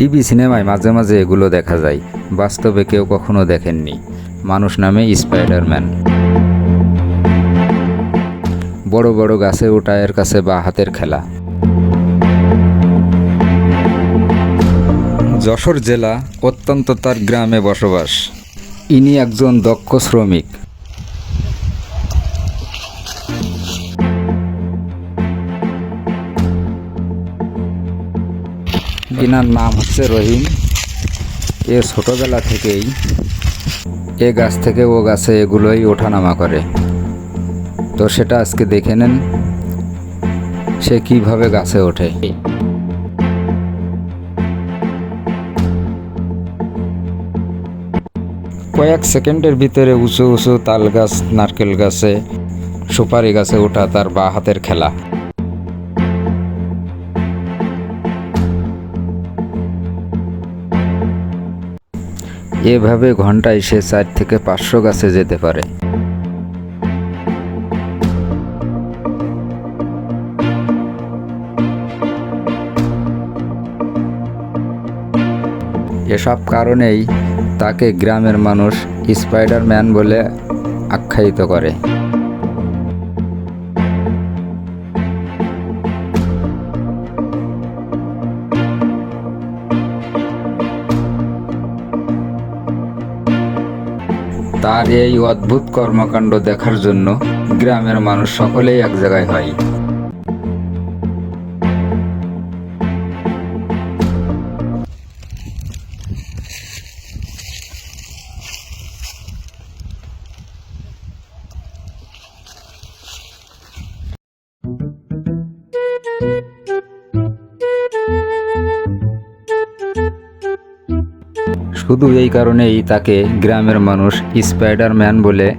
TV সিনেমায় মাঝে মাঝে এগুলো দেখা যায়। বাস্তবে কেউ কখনো দেখেননি। মানুষ নামে স্পাইডারম্যান। বড় বড় গাছে ওঠা এর কাছে বা হাতের খেলা। যশোর জেলা অত্যন্ত তার গ্রামে বসবাস। ইনি একজন দক্ষ শ্রমিক। ইনার নাম হচ্ছে রহিম। এ ছোটোবেলা থেকেই এ গাছ থেকে ও গাছে এগুলোই ওঠানামা করে। তো সেটা আজকে দেখে নেন, সে কীভাবে গাছে ওঠে। কয়েক সেকেন্ডের ভিতরে উঁচু উঁচু তাল গাছ, নারকেল গাছে, সুপারি গাছে ওঠা তার বা হাতের খেলা। এভাবে ঘন্টায় সে চার থেকে পাঁচশো গাছে যেতে পারে। এসব কারণেই তাকে গ্রামের মানুষ স্পাইডারম্যান বলে আখ্যায়িত করে। তার এই অদ্ভুত কর্মকাণ্ড দেখার জন্য গ্রামের মানুষ সকলেই এক জায়গায় হয়। শুধু এই কারণেই তাকে গ্রামের মানুষ স্পাইডারম্যান বলে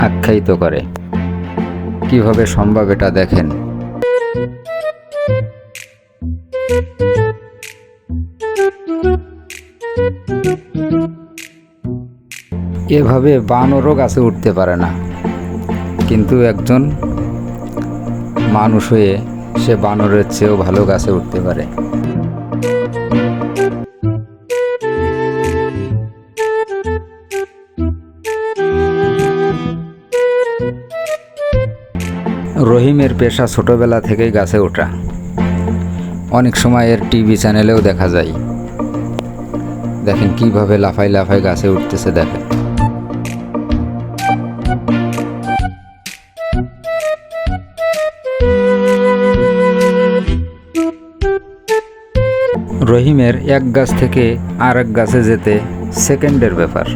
আখ্যায়িত করে। কীভাবে সম্ভব এটা দেখেন? এভাবে বানরও গাছে উঠতে পারে না। কিন্তু একজন মানুষ হয়ে সে বানরের চেয়েও ভালো গাছে উঠতে পারে। রহিমের পেশা ছোটবেলা থেকেই গাছে ওঠা। অনেক সময় এর টিভি চ্যানেলেও দেখা যায়। দেখেন কীভাবে লাফাই লাফাই গাছে উঠতেছে দেখেন। রহিমের এক গাছ থেকে আর এক গাছে যেতে সেকেন্ডের ব্যাপার।